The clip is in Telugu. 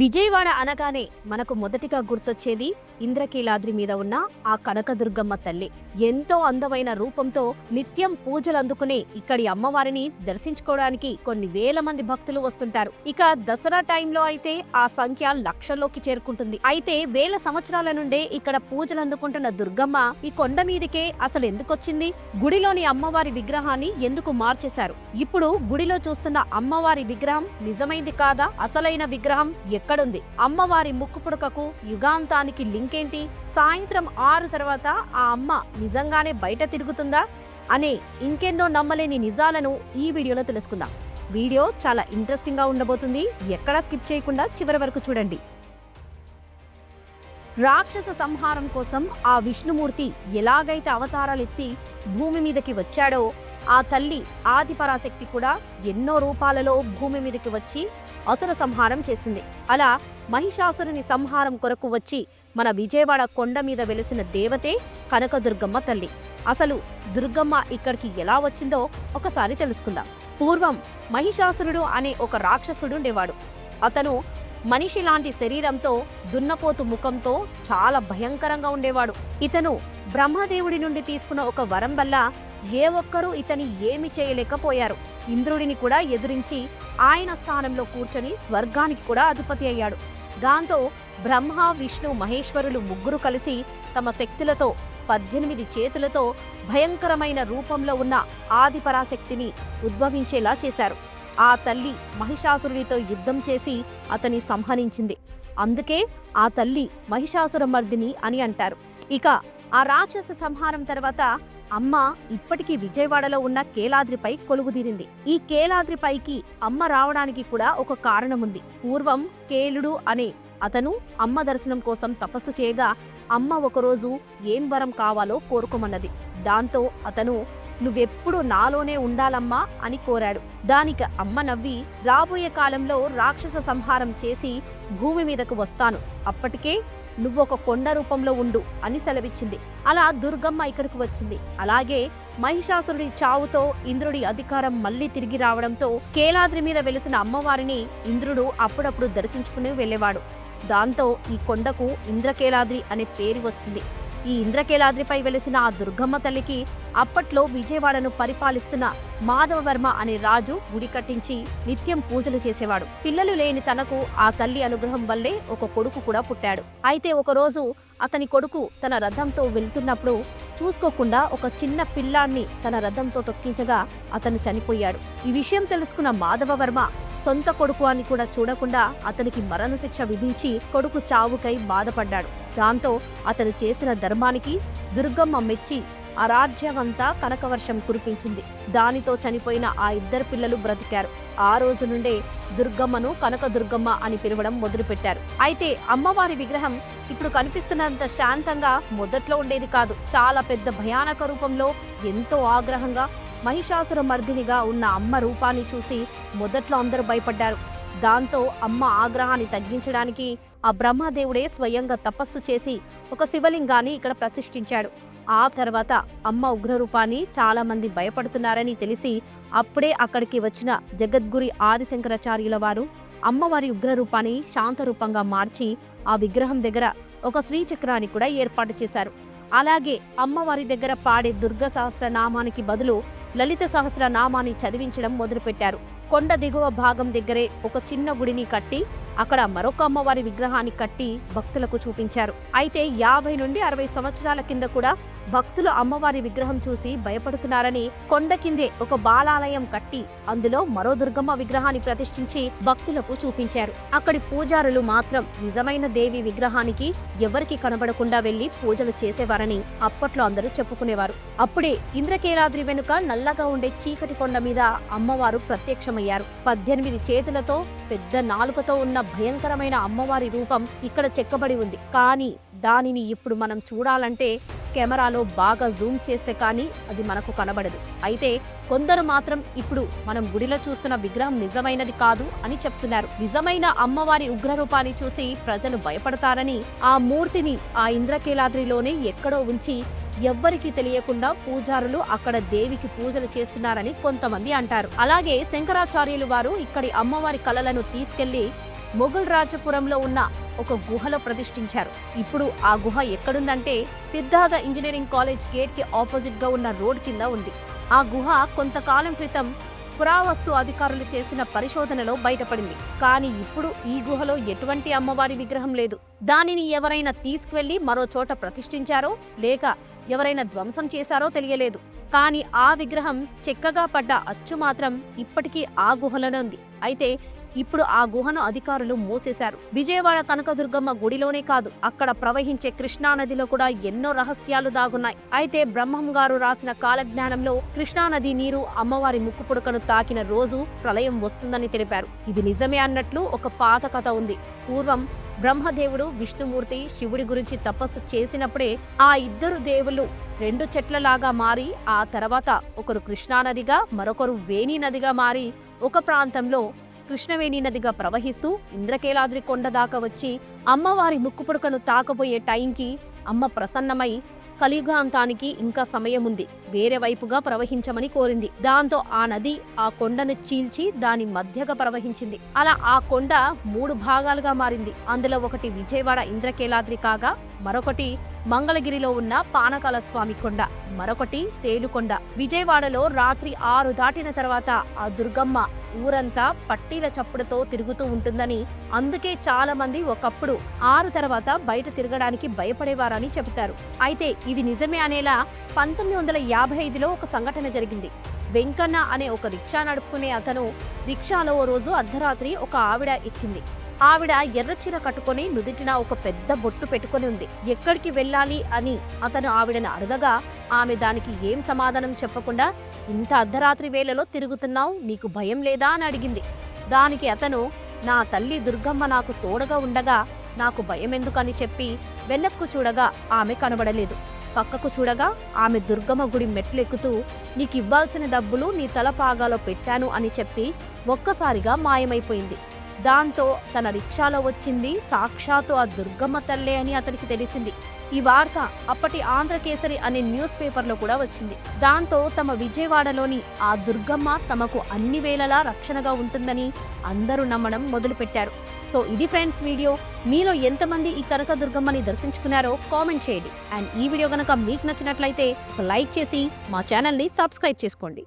విజయవాడ అనగానే మనకు మొదటిగా గుర్తొచ్చేది ఇంద్రకీలాద్రి మీద ఉన్న ఆ కనకదుర్గమ్మ తల్లి. ఎంతో అందమైన రూపంతో నిత్యం పూజలు అందుకునే ఇక్కడి అమ్మవారిని దర్శించుకోవడానికి కొన్ని వేల మంది భక్తులు వస్తుంటారు. ఇక దసరా టైంలో అయితే ఆ సంఖ్య లక్షల్లోకి చేరుకుంటుంది. అయితే వేల సంవత్సరాల నుండే ఇక్కడ పూజలు అందుకుంటున్న దుర్గమ్మ ఈ కొండ మీదకే అసలు ఎందుకొచ్చింది గుడిలోని అమ్మవారి విగ్రహాన్ని ఎందుకు మార్చేశారు? ఇప్పుడు గుడిలో చూస్తున్న అమ్మవారి విగ్రహం నిజమైంది కాదా? అసలైన విగ్రహం ఎక్కడుంది అమ్మవారి ముక్కు పుడకకు యుగాంతానికి లింక్ ఏంటి సాయంత్రం ఆరు తర్వాత ఆ అమ్మ నిజంగానే బయట తిరుగుతుందా? అనే ఇంకెన్నో నమ్మలేని నిజాలను ఈ వీడియోలో తెలుసుకుందాం. వీడియో చాలా ఇంట్రెస్టింగ్గా ఉండబోతుంది. ఎక్కడా స్కిప్ చేయకుండా చివరి వరకు చూడండి. రాక్షస సంహారం కోసం ఆ విష్ణుమూర్తి ఎలాగైతే అవతారాలెత్తి భూమి మీదకి వచ్చాడో ఆ తల్లి ఆదిపరాశక్తి కూడా ఎన్నో రూపాలలో భూమి మీదకి వచ్చి అసుర సంహారం చేసింది. అలా మహిషాసురుని సంహారం కొరకు వచ్చి మన విజయవాడ కొండ మీద వెలిసిన దేవతే కనకదుర్గమ్మ తల్లి. అసలు దుర్గమ్మ ఇక్కడికి ఎలా వచ్చిందో ఒకసారి తెలుసుకుందాం. పూర్వం మహిషాసురుడు అనే ఒక రాక్షసుడు ఉండేవాడు. అతను మనిషి లాంటి శరీరంతో దున్నపోతు ముఖంతో చాలా భయంకరంగా ఉండేవాడు. ఇతను బ్రహ్మదేవుడి నుండి తీసుకున్న ఒక వరం వల్ల ఏ ఒక్కరూ ఇతని ఏమి చేయలేకపోయారు. ఇంద్రుడిని కూడా ఎదురించి ఆయన స్థానంలో కూర్చొని స్వర్గానికి కూడా అధిపతి అయ్యాడు. దాంతో బ్రహ్మ విష్ణు మహేశ్వరులు ముగ్గురు కలిసి తమ శక్తులతో పద్దెనిమిది చేతులతో భయంకరమైన రూపంలో ఉన్న ఆదిపరాశక్తిని ఉద్భవించేలా చేశారు. ఆ తల్లి మహిషాసురుడితో యుద్ధం చేసి అతని సంహరించింది. అందుకే ఆ తల్లి మహిషాసురమర్దిని అని అంటారు. ఇక ఆ రాక్షస సంహారం తర్వాత అమ్మ ఇప్పటికీ విజయవాడలో ఉన్న కేలాద్రిపై కొలుగుదీరింది ఈ కేలాద్రిపైకి అమ్మ రావడానికి కూడా ఒక కారణముంది. పూర్వం కేలుడు అనే అతను అమ్మ దర్శనం కోసం తపస్సు చేయగా అమ్మ ఒకరోజు ఏం వరం కావాలో కోరుకోమన్నది. దాంతో అతను నువ్వెప్పుడు నాలోనే ఉండాలమ్మా అని కోరాడు. దానికి అమ్మ నవ్వి రాబోయే కాలంలో రాక్షస సంహారం చేసి భూమి మీదకు వస్తాను. అప్పటికే నువ్వు ఒక కొండ రూపంలో ఉండు అని సెలవిచ్చింది. అలా దుర్గమ్మ ఇక్కడికి వచ్చింది. అలాగే మహిషాసురుడి చావుతో ఇంద్రుడి అధికారం మళ్ళీ తిరిగి రావడంతో కేలాద్రి మీద వెలిసిన అమ్మవారిని ఇంద్రుడు అప్పుడప్పుడు దర్శించుకుని వెళ్ళేవాడు. దాంతో ఈ కొండకు ఇంద్రకేలాద్రి అనే పేరు వచ్చింది. ఈ ఇంద్రకేలాద్రిపై వెలిసిన ఆ దుర్గమ్మ తల్లికి అప్పట్లో విజయవాడను పరిపాలిస్తున్న మాధవవర్మ అనే రాజు గుడి కట్టించి నిత్యం పూజలు చేసేవాడు. పిల్లలు లేని తనకు ఆ తల్లి అనుగ్రహం వల్లే ఒక కొడుకు కూడా పుట్టాడు. అయితే ఒకరోజు అతని కొడుకు తన రథంతో వెళ్తున్నప్పుడు చూసుకోకుండా ఒక చిన్న పిల్లాన్ని తన రథంతో తొక్కించగా అతను చనిపోయాడు. ఈ విషయం తెలుసుకున్న మాధవవర్మ సొంత కొడుకు అని కూడా చూడకుండా అతనికి మరణశిక్ష విధించి కొడుకు చావుకై బాధపడ్డాడు. దాంతో అతను చేసిన ధర్మానికి దుర్గమ్మ మెచ్చి అరాజ్యమంతా కనకవర్షం కురిపించింది. దానితో చనిపోయిన ఆ ఇద్దరు పిల్లలు బ్రతికారు. ఆ రోజు నుండే దుర్గమ్మను కనకదుర్గమ్మ అని పిలవడం మొదలుపెట్టారు. అయితే అమ్మవారి విగ్రహం ఇప్పుడు కనిపిస్తున్నంత శాంతంగా మొదట్లో ఉండేది కాదు. చాలా పెద్ద భయానక రూపంలో ఎంతో ఆగ్రహంగా మహిషాసుర మర్దినిగా ఉన్న అమ్మ రూపాన్ని చూసి మొదట్లో అందరూ భయపడ్డారు. దాంతో అమ్మ ఆగ్రహాన్ని తగ్గించడానికి ఆ బ్రహ్మదేవుడే స్వయంగా తపస్సు చేసి ఒక శివలింగాన్ని ఇక్కడ ప్రతిష్ఠించాడు. ఆ తర్వాత అమ్మ ఉగ్రరూపాన్ని చాలామంది భయపడుతున్నారని తెలిసి అప్పుడే అక్కడికి వచ్చిన జగద్గురి ఆదిశంకరాచార్యుల వారు అమ్మవారి ఉగ్రరూపాన్ని శాంతరూపంగా మార్చి ఆ విగ్రహం దగ్గర ఒక శ్రీచక్రాన్ని కూడా ఏర్పాటు చేశారు. అలాగే అమ్మవారి దగ్గర పాడే దుర్గ సహస్ర నామానికి బదులు లలిత సహస్ర నామాన్ని చదివించడం మొదలుపెట్టారు. కొండ దిగువ భాగం దగ్గరే ఒక చిన్న గుడిని కట్టి అక్కడ మరొక అమ్మవారి విగ్రహాన్ని కట్టి భక్తులకు చూపించారు. అయితే యాభై నుండి అరవై సంవత్సరాల కింద కూడా భక్తులు అమ్మవారి విగ్రహం చూసి భయపడుతున్నారని కొండ కిందే ఒక బాలాలయం కట్టి అందులో మరో దుర్గమ్మ విగ్రహాన్ని ప్రతిష్ఠించి భక్తులకు చూపించారు. అక్కడి పూజారులు మాత్రం నిజమైన దేవి విగ్రహానికి ఎవరికి కనబడకుండా వెళ్ళి పూజలు చేసేవారని అప్పట్లో అందరూ చెప్పుకునేవారు. అప్పుడే ఇంద్రకేలాద్రి వెనుక నల్లగా ఉండే చీకటి కొండ మీద అమ్మవారు ప్రత్యక్షమయ్యారు. పద్దెనిమిది చేతులతో పెద్ద నాలుకతో ఉన్న భయంకరమైన అమ్మవారి రూపం ఇక్కడ చెక్కబడి ఉంది. కానీ దానిని ఇప్పుడు మనం చూడాలంటే కెమెరాలో బాగా జూమ్ చేస్తే కానీ అది మనకు కనబడదు. అయితే కొందరు మాత్రం ఇప్పుడు మనం గుడిలో చూస్తున్న విగ్రహం నిజమైనది కాదు అని చెప్తున్నారు. నిజమైన అమ్మవారి ఉగ్రరూపాన్ని చూసి ప్రజలు భయపడతారని ఆ మూర్తిని ఆ ఇంద్రకీలాద్రిలోనే ఎక్కడో ఉంచి ఎవ్వరికీ తెలియకుండా పూజారులు అక్కడ దేవికి పూజలు చేస్తున్నారని కొంతమంది అంటారు. అలాగే శంకరాచార్యులు వారు ఇక్కడి అమ్మవారి కళలను తీసుకెళ్ళి మొఘల్ రాజపురంలో ఉన్న ఒక గుహలో ప్రతిష్ఠించారు. ఇప్పుడు ఆ గుహ ఎక్కడుందంటే సిద్ధార్థ ఇంజనీరింగ్ కాలేజ్ గేట్కి ఆపోజిట్గా ఉన్న రోడ్ కింద ఉంది. ఆ గుహ కొంతకాలం క్రితం పురావస్తు అధికారులు చేసిన పరిశోధనలో బయటపడింది. కానీ ఇప్పుడు ఈ గుహలో ఎటువంటి అమ్మవారి విగ్రహం లేదు. దానిని ఎవరైనా తీసుకువెళ్ళి మరో చోట ప్రతిష్ఠించారో లేక ఎవరైనా ధ్వంసం చేశారో తెలియలేదు. కానీ ఆ విగ్రహం చెక్కగా పడ్డ అచ్చు మాత్రం ఇప్పటికీ ఆ గుహలోనే ఉంది. అయితే ఇప్పుడు ఆ గుహను అధికారులు మూసేశారు. విజయవాడ కనకదుర్గమ్మ గుడిలోనే కాదు అక్కడ ప్రవహించే కృష్ణానదిలో కూడా ఎన్నో రహస్యాలు దాగున్నాయి. అయితే బ్రహ్మం గారు రాసిన కాలజ్ఞానంలో కృష్ణానది నీరు అమ్మవారి ముక్కు పుడకను తాకిన రోజు ప్రళయం వస్తుందని తెలిపారు. ఇది నిజమే అన్నట్లు ఒక పాత కథ ఉంది. పూర్వం బ్రహ్మదేవుడు విష్ణుమూర్తి శివుడి గురించి తపస్సు చేసినప్పుడే ఆ ఇద్దరు దేవుళ్ళు రెండు చెట్లలాగా మారి ఆ తర్వాత ఒకరు కృష్ణానదిగా మరొకరు వేణి నదిగా మారి ఒక ప్రాంతంలో కృష్ణవేణి నదిగా ప్రవహిస్తూ ఇంద్రకేలాద్రి కొండ దాకా వచ్చి అమ్మవారి ముక్కుపుడకను తాకబోయే టైంకి అమ్మ ప్రసన్నమై కలియుగాంతానికి ఇంకా సమయం ఉంది వేరే వైపుగా ప్రవహించమని కోరింది. దాంతో ఆ నది ఆ కొండను చీల్చి దాని మధ్యగా ప్రవహించింది. అలా ఆ కొండ మూడు భాగాలుగా మారింది. అందులో ఒకటి విజయవాడ ఇంద్రకేలాద్రి కాగా మరొకటి మంగళగిరిలో ఉన్న పానకాల స్వామి కొండ మరొకటి తేలుకొండ. విజయవాడలో రాత్రి ఆరు దాటిన తర్వాత ఆ దుర్గమ్మ ఊరంతా పట్టీల చప్పుడుతో తిరుగుతూ ఉంటుందని అందుకే చాలా మంది ఒకప్పుడు ఆరు తర్వాత బయట తిరగడానికి భయపడేవారని చెబుతారు. అయితే ఇది నిజమే అనేలా పంతొమ్మిది వందల యాభై ఐదులో ఒక సంఘటన జరిగింది. వెంకన్న అనే ఒక రిక్షా నడుపుకునే అతను రిక్షాలో ఓ రోజు అర్ధరాత్రి ఒక ఆవిడ ఎక్కింది. ఆవిడ ఎర్ర చీర కట్టుకొని నుదుటిన ఒక పెద్ద బొట్టు పెట్టుకొని ఉంది. ఎక్కడికి వెళ్ళాలి అని అతను ఆవిడను అడగగా ఆమె దానికి ఏం సమాధానం చెప్పకుండా ఇంత అర్ధరాత్రి వేళలో తిరుగుతున్నావు? నీకు భయం లేదా? అని అడిగింది. దానికి అతను నా తల్లి దుర్గమ్మ నాకు తోడగా ఉండగా నాకు భయం ఎందుకని చెప్పి వెనక్కు చూడగా ఆమె కనబడలేదు. పక్కకు చూడగా ఆమె దుర్గమ్మ గుడి మెట్లెక్కుతూ నీకు ఇవ్వాల్సిన డబ్బులు నీ తల పాగాలో పెట్టాను అని చెప్పి ఒక్కసారిగా మాయమైపోయింది. దాంతో తన రిక్షాలో వచ్చింది. సాక్షాత్తు ఆ దుర్గమ్మ తల్లే అని అతనికి తెలిసింది. ఈ వార్త అప్పటి ఆంధ్రకేసరి అనే న్యూస్ పేపర్లో కూడా వచ్చింది. దాంతో తమ విజయవాడలోని ఆ దుర్గమ్మ తమకు అన్ని వేళలా రక్షణగా ఉంటుందని అందరూ నమ్మడం మొదలుపెట్టారు. సో ఇది ఫ్రెండ్స్ వీడియో. మీలో ఎంతమంది ఈ కనక దుర్గమ్మని దర్శించుకున్నారో కామెంట్ చేయండి. అండ్ ఈ వీడియో కనుక మీకు నచ్చినట్లయితే లైక్ చేసి మా ఛానల్ని సబ్స్క్రైబ్ చేసుకోండి.